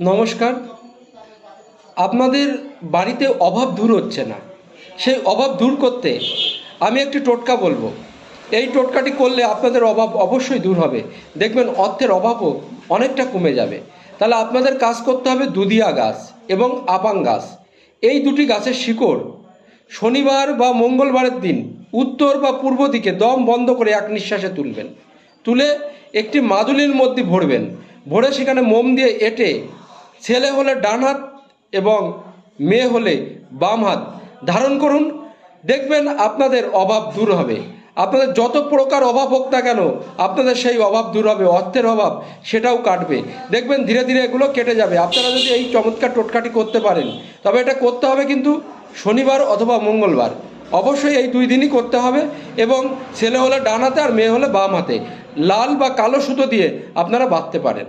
নমস্কার। আপনাদের বাড়িতে অভাব দূর হচ্ছে না। সেই অভাব দূর করতে আমি একটি টোটকা বলব। এই টোটকাটি করলে আপনাদের অভাব অবশ্যই দূর হবে। দেখবেন অর্থের অভাবও অনেকটা কমে যাবে। তাহলে আপনাদের কাজ করতে হবে দুধিয়া গাছ এবং আপাং গাছ। এই দুটি গাছের শিকড় শনিবার বা মঙ্গলবারের দিন উত্তর বা পূর্ব দিকে দম বন্ধ করে এক নিঃশ্বাসে তুলবেন। তুলে একটি মাদুলির মধ্যে ভরবেন। ভরে সেখানে মোম দিয়ে এঁটে ছেলে হলে ডান হাত এবং মেয়ে হলে বাম হাত। ধারণ করুন, দেখবেন আপনাদের অভাব দূর হবে। আপনাদের যত প্রকার অভাব হোক না কেন, আপনাদের সেই অভাব দূর হবে, অর্থের অভাব সেটাও কাটবে। দেখবেন ধীরে ধীরে এগুলো কেটে যাবে। আপনারা যদি এই চমৎকার টোটকাটি করতে পারেন, তবে এটা করতে হবে কিন্তু শনিবার অথবা মঙ্গলবার। অবশ্যই এই দুই দিনই করতে হবে এবং ছেলে হলে ডান হাতে আর মেয়ে হলে বাম হাতে। লাল বা কালো সুতো দিয়ে আপনারা বাঁধতে পারেন।